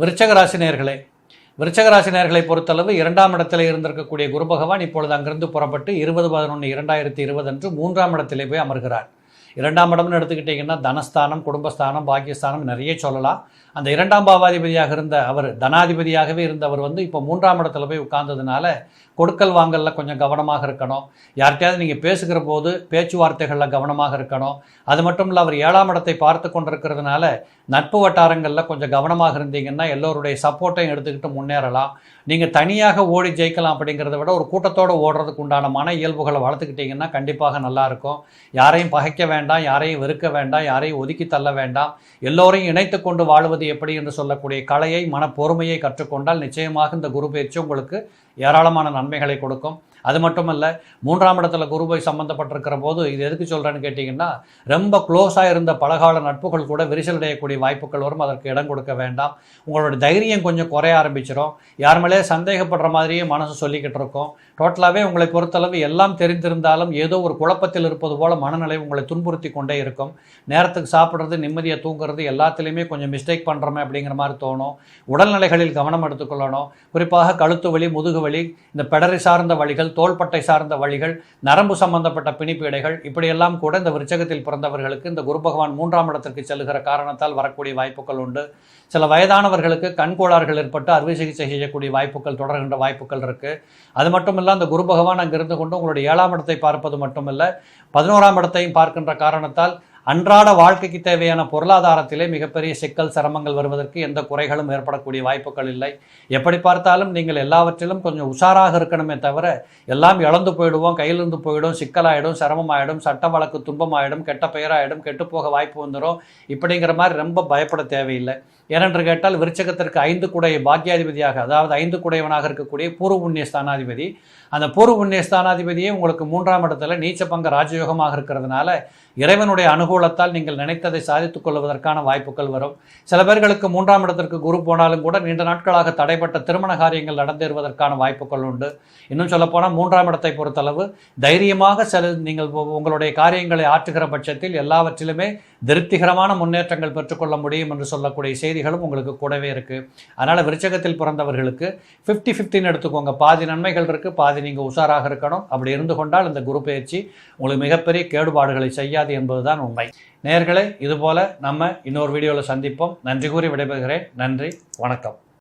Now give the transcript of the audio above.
விருச்சக ராசினியர்களே விருச்சக ராசினியர்களை பொறுத்தளவு இரண்டாம் இடத்திலே இருந்திருக்கக்கூடிய குரு பகவான் இப்பொழுது அங்கிருந்து புறப்பட்டு இருபது பதினொன்று இரண்டாயிரத்தி இருபது அன்று மூன்றாம் இடத்திலே போய் அமர்கிறார். இரண்டாம் இடம்னு எடுத்துக்கிட்டிங்கன்னா தனஸ்தானம் குடும்பஸ்தானம் பாக்கியஸ்தானம் நிறைய சொல்லலாம். அந்த இரண்டாம் பாவாதிபதியாக இருந்த அவர் தனாதிபதியாகவே இருந்தவர் வந்து இப்போ மூன்றாம் இடத்துல போய் உட்கார்ந்ததுனால கொடுக்கல் வாங்கலில் கொஞ்சம் கவனமாக இருக்கணும். யார்கிட்டயாவது நீங்கள் பேசுகிற போது பேச்சுவார்த்தைகளில் கவனமாக இருக்கணும். அது மட்டும் இல்லை அவர் ஏழாம் இடத்தை பார்த்து கொண்டிருக்கிறதுனால நட்பு வட்டாரங்களில் கொஞ்சம் கவனமாக இருந்தீங்கன்னா எல்லோருடைய சப்போர்ட்டையும் எடுத்துக்கிட்டு முன்னேறலாம். நீங்கள் தனியாக ஓடி ஜெயிக்கலாம் அப்படிங்கிறத விட ஒரு கூட்டத்தோடு ஓடுறதுக்கு உண்டான மன இயல்புகளை வளர்த்துக்கிட்டிங்கன்னா கண்டிப்பாக நல்லாயிருக்கும் யாரையும் பகைக்க வேண்டாம். யாரையும் வெறுக்க வேண்டாம் யாரையும் ஒதுக்கி தள்ள வேண்டாம். எல்லோரையும் இணைத்து கொண்டு வாழுவது எப்படி என்று சொல்லக்கூடிய கலையை மன பொறுமையை கற்றுக்கொண்டால் நிச்சயமாக இந்த குரு பயிற்சி உங்களுக்கு ஏராளமான நன்மைகளை கொடுக்கும். அது மட்டுமல்ல மூன்றாம் இடத்துல குரு போய் சம்மந்தப்பட்டிருக்கிற போது இது எதுக்கு சொல்கிறேன்னு கேட்டிங்கன்னா ரொம்ப க்ளோஸாக இருந்த பலகால நட்புகள் கூட விரிசல் அடையக்கூடிய வாய்ப்புகள் வரும். அதற்கு இடம் கொடுக்க வேண்டாம். உங்களோட தைரியம் கொஞ்சம் குறைய ஆரம்பிச்சிடும் யார் மேலே சந்தேகப்படுற மாதிரியே மனசு சொல்லிக்கிட்டு இருக்கோம். டோட்டலாகவே உங்களை பொறுத்தளவு எல்லாம் தெரிந்திருந்தாலும் ஏதோ ஒரு குழப்பத்தில் இருப்பது போல் மனநிலை உங்களை துன்புறுத்தி கொண்டே இருக்கும். நேரத்துக்கு சாப்பிட்றது நிம்மதியை தூங்குறது எல்லாத்துலேயுமே கொஞ்சம் மிஸ்டேக் பண்ணுறோமே அப்படிங்கிற மாதிரி தோணும். உடல்நிலைகளில் கவனம் எடுத்துக்கொள்ளணும் குறிப்பாக கழுத்து வலி முதுகு வலி இந்த பெடரி சார்ந்த வழிகள் தோள்பட்டை சார்ந்த வழிகள் நரம்பு சம்பந்தப்பட்ட பிணிப்பீடைகள் இப்படியெல்லாம் கூட இந்த விருச்சகத்தில் பிறந்தவர்களுக்கு இந்த குரு பகவான் மூன்றாம் இடத்திற்கு செல்கிற காரணத்தால் வரக்கூடிய வாய்ப்புகள் உண்டு. சில வயதானவர்களுக்கு கண்கோளாறுகள் ஏற்பட்டு அறுவை சிகிச்சை செய்யக்கூடிய வாய்ப்புகள் தொடர்கின்ற வாய்ப்புகள் இருக்குது அது மட்டும் இல்லை அந்த குரு பகவான் அங்கிருந்து கொண்டு உங்களுடைய ஏழாம் இடத்தை பார்ப்பது மட்டுமல்ல பதினோராம் இடத்தையும் பார்க்கின்ற காரணத்தால் அன்றாட வாழ்க்கைக்கு தேவையான பொருளாதாரத்திலே மிகப்பெரிய சிக்கல் சிரமங்கள் வருவதற்கு எந்த குறைகளும் ஏற்படக்கூடிய வாய்ப்புகள் இல்லை. எப்படி பார்த்தாலும் நீங்கள் எல்லாவற்றிலும் கொஞ்சம் உஷாராக இருக்கணுமே தவிர எல்லாம் இழந்து போயிடுவோம் கையிலிருந்து போயிடும் சிக்கலாயிடும் சிரமமாயிடும் சட்ட வழக்கு துன்பமாயிடும் கெட்ட பெயராயிடும் கெட்டுப்போக வாய்ப்பு வந்துடும் இப்படிங்கிற மாதிரி ரொம்ப பயப்பட தேவையில்லை. ஏனென்று கேட்டால் விருச்சகத்திற்கு ஐந்து குடை பாக்கியாதிபதியாக அதாவது ஐந்து குடையவனாக இருக்கக்கூடிய பூர்வ புண்ணிய ஸ்தானாதிபதி. அந்த பூர்வ புண்ணிய ஸ்தானாதிபதியே உங்களுக்கு மூன்றாம் இடத்துல நீச்ச பங்க ராஜயோகமாக இருக்கிறதுனால இறைவனுடைய அனுகூலத்தால் நீங்கள் நினைத்ததை சாதித்துக் கொள்வதற்கான வாய்ப்புகள் வரும். சில பேர்களுக்கு மூன்றாம் இடத்திற்கு குரு போனாலும் கூட நீண்ட நாட்களாக தடைப்பட்ட திருமண காரியங்கள் நடந்தேறுவதற்கான வாய்ப்புகள் உண்டு. இன்னும் சொல்லப்போனால் மூன்றாம் இடத்தை பொறுத்தளவு தைரியமாக சில நீங்கள் உங்களுடைய காரியங்களை ஆற்றுகிற பட்சத்தில் எல்லாவற்றிலுமே திருப்திகரமான முன்னேற்றங்கள் பெற்றுக்கொள்ள முடியும் என்று சொல்லக்கூடிய செய்தி செய்திகளும் உங்களுக்கு கூடவே இருக்குது அதனால் விருச்சகத்தில் பிறந்தவர்களுக்கு ஃபிஃப்டி ஃபிஃப்டின்னு எடுத்துக்கோங்க. பாதி நன்மைகள் இருக்குது பாதி நீங்கள் உஷாராக இருக்கணும். அப்படி இருந்து கொண்டால் இந்த குரு பயிற்சி உங்களுக்கு மிகப்பெரிய கேடுபாடுகளை செய்யாது என்பதுதான் உண்மை. நேர்களே இதுபோல் நம்ம இன்னொரு வீடியோவில் சந்திப்போம். நன்றி கூறி விடைபெறுகிறேன். நன்றி வணக்கம்.